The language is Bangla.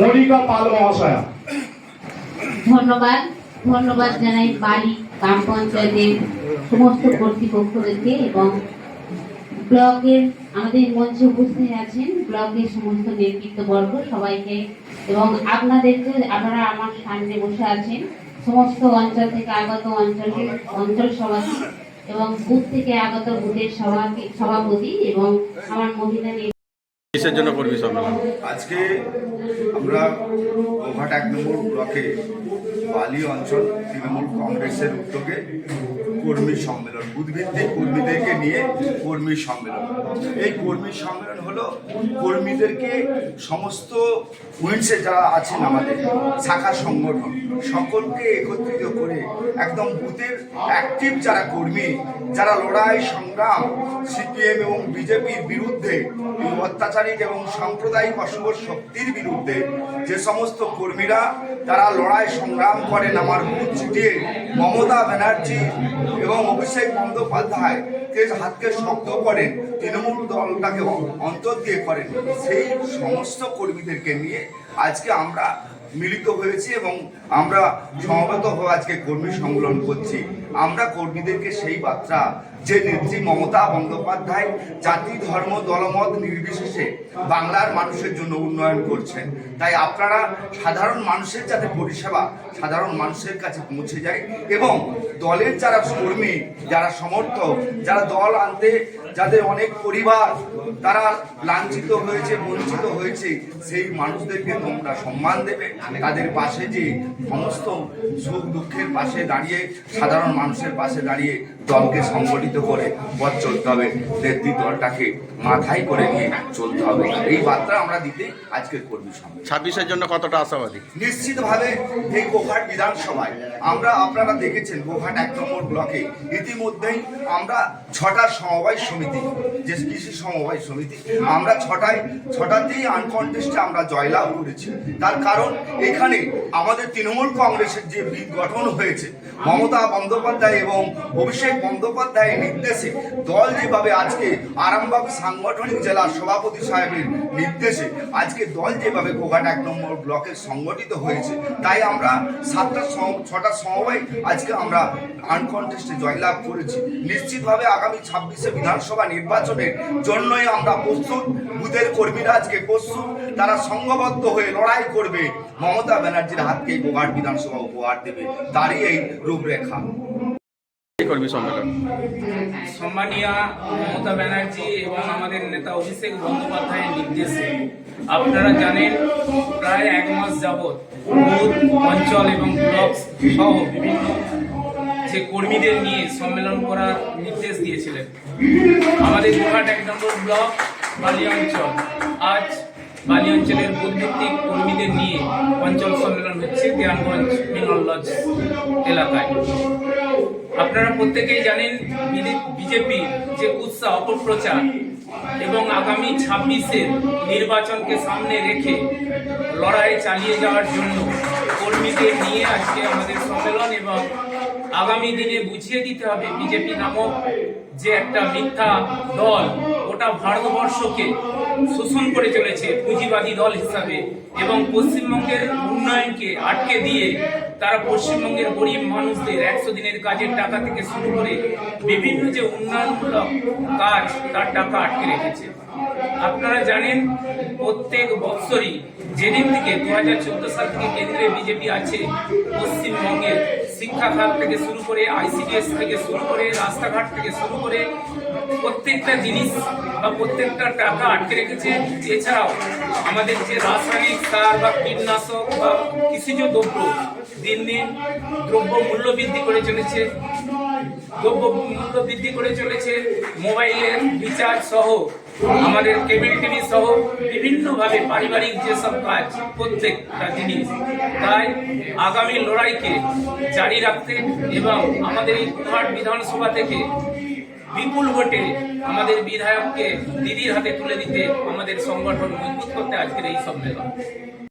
মনিকা পাল মহাশয়া। ধন্যবাদ ধন্যবাদ জানাই বাড়ি, গ্রাম পঞ্চায়েতের সমস্ত কর্তৃপক্ষদেরকে এবং ব্লকের, আমাদের মঞ্চে উপস্থিত আছেন ব্লকের সমস্ত নেতৃত্ববর্গ সবাইকে এবং আপনাদেরকে, আপনারা আমার সামনে বসে আছেন। সমস্ত অঞ্চল থেকে আগত অঞ্চলের অঞ্চল সভাপতি এবং বুথ থেকে আগত বুথের সভাপতি সভাপতি এবং আমার মহিলা কিসের জন্য কর্মী সম্মেলন? আজকে আমরা গোঘাট এক নম্বর ব্লকে বালি অঞ্চল তৃণমূল কংগ্রেসের উদ্যোগে কর্মী সম্মেলন বুধভিত্তিক কর্মীদেরকে নিয়ে কর্মী সম্মেলন। এই কর্মী সম্মেলন হলো কর্মীদেরকে সমস্ত উইন্সে যারা আছেন আমাদের, শাখা সংগঠন, সকলকে একত্রিত করে একদম বুথের অ্যাক্টিভ যারা কর্মী, যারা লড়াই, সংগ্রাম, সিপিএম এবং বিজেপির বিরুদ্ধে অত্যাচারিক এবং সাম্প্রদায়িক অশুভ শক্তির বিরুদ্ধে যে সমস্ত কর্মীরা তারা লড়াই, সংগ্রাম করেন, আমার বুথ ছুটিয়ে মমতা ব্যানার্জি এবং অভিষেক বন্দ্যোপাধ্যায় কে হাতকে শক্ত করেন, তৃণমূল দলটাকে অন্তর দিয়ে করেন, সেই সমস্ত কর্মীদেরকে নিয়ে আজকে আমরা মিলিত হয়েছি এবং আমরা সমবেত হয়ে আজকে কর্মী সম্মেলন করছি। আমরা কর্মীদেরকে সেই বার্তা যে নেত্রী মমতা বন্দ্যোপাধ্যায় জাতি, ধর্ম, দলমত নির্বিশেষে বাংলার মানুষের জন্য উন্নয়ন করছেন। তাই আপনারা সাধারণ মানুষের যাতে পরিষেবা সাধারণ মানুষের কাছে পৌঁছে যায় এবং দলের যারা কর্মী, যারা সমর্থক, যারা দল আনতে যাদের অনেক পরিবার তারা লাঞ্ছিত হয়েছে বঞ্চিত হয়েছে সেই মানুষদেরকে তোমরা সম্মান দেবে। তাদের পাশে যে সমস্ত সুখ দুঃখের পাশে দাঁড়িয়ে সাধারণ মানুষের পাশে দাঁড়িয়ে দলকে সংগঠিত করে পথ চলতে হবে নেতৃত্ব দলটাকে মাথায় করে নিয়ে চলতে হবে। এই বার্তা আমরা দিতে আজকের কর্মী সম্মেলন ছাব্বিশের জন্য কতটা আশাবাদী? নিশ্চিতভাবে এই গোঘাট বিধানসভায় আমরা আপনারা দেখেছেন গোঘাট এক নম্বর ব্লকে। ইতিমধ্যেই আমরা ছটা সমবায় সমিতি, যে কৃষি সমবায় সমিতি, আমরা ছটায়, ছটাতেই আনকন্টেস্টে আমরা জয়লাভ করেছি। তার কারণ, এখানে আমাদের তৃণমূল কংগ্রেসের যে গঠন হয়েছে মমতা বন্দ্যোপাধ্যায় এবং অভিষেক বন্দ্যোপাধ্যায়ের নির্দেশে দল যেভাবে আজকে আরামবাগ সাংগঠনিক জেলা সভাপতি সাহেবের নির্দেশে আজকে দল যেভাবে গোঘাট এক নম্বর ব্লকে সংগঠিত হয়েছে, তাই আমরা সাতটা ছটা সমবায় আজকে আমরা আনকন্টেস্টে জয়লাভ করেছি। নিশ্চিতভাবে আগামী ছাব্বিশে বিধানসভা নির্বাচনের জন্যই আমরা প্রস্তুত। বুথের কর্মীরা আজকে প্রস্তুত। তারা সংঘবদ্ধ হয়ে লড়াই করবে। মমতা ব্যানার্জির হাতকে গোঘাট বিধানসভা উপহার দেবে। তারই এই রূপরেখা। এই কর্মী সম্মেলন? সম্মানীয় মমতা ব্যানার্জি এবং আমাদের নেতা অভিষেক বন্দ্যোপাধ্যায়ের নির্দেশে। আপনারা জানেন প্রায় এক মাস যাবৎ বুথ অঞ্চল এবং ব্লক সহ বিভিন্ন যে কর্মীদের নিয়ে সম্মেলন করার নির্দেশ দিয়েছিলেন। আমাদের গোহাট এক নম্বর ব্লক বালি অঞ্চল। আজ বালি অঞ্চলের বুথভিত্তিক কর্মীদের নিয়ে অঞ্চল সম্মেলন হচ্ছে। দেয়ানগঞ্জ মিনল্লজ এলাকায়। আপনারা প্রত্যেকেই জানেন বিজেপি যে উৎসাহ, অপপ্রচার এবং আগামী ছাব্বিশের নির্বাচনকে সামনে রেখে লড়াই চালিয়ে যাওয়ার জন্য কর্মীদের নিয়ে আজকে আমাদের সম্মেলন এবং আগামী দিনে বুঝিয়ে দিতে হবে বিজেপি নামক যে একটা মিথ্যা দল ওটা ভারতবর্ষকে শোষণ করে চলেছে পুঁজিবাদী দল হিসাবে এবং পশ্চিমবঙ্গের উন্নয়নকে আটকে দিয়ে তারা পশ্চিমবঙ্গের গরিব মানুষদের একশো দিনের কাজের টাকা থেকে শুরু করে বিভিন্ন যে উন্নয়নমূলক কাজ তার টাকা আটকে রেখেছে। আপনারা জানেন প্রত্যেক বৎসরই যেদিন থেকে দু হাজার চোদ্দ সাল থেকে কেন্দ্রে বিজেপি আছে, পশ্চিমবঙ্গের শিক্ষা খাত থেকে শুরু করে আইসিডিএস থেকে শুরু করে রাস্তাঘাট থেকে শুরু করে প্রত্যেকটা জিনিস বা প্রত্যেকটা টাকা আটকে রেখেছে। এছাড়াও আমাদের যে রাসায়নিক সার বা কীটনাশক বা কৃষিজ দ্রব্য দিন দিন দ্রব্য মূল্য বৃদ্ধি করে চলেছে, দ্রব্য মূল্য বৃদ্ধি করে চলেছে, মোবাইলের রিচার্জ সহ আমাদের কেবিল টিভি সহ বিভিন্নভাবে পারিবারিক যেসব কাজ প্রত্যেকটা জিনিস, তাই আগামী লড়াইকে জারি রাখতে এবং আমাদের এই কুমার বিধানসভা থেকে বিপুল ভোটে আমাদের বিধায়ককে দিদির হাতে তুলে দিতে আমাদের সংগঠন মজবুত করতে আজকের এই সম্মেলন।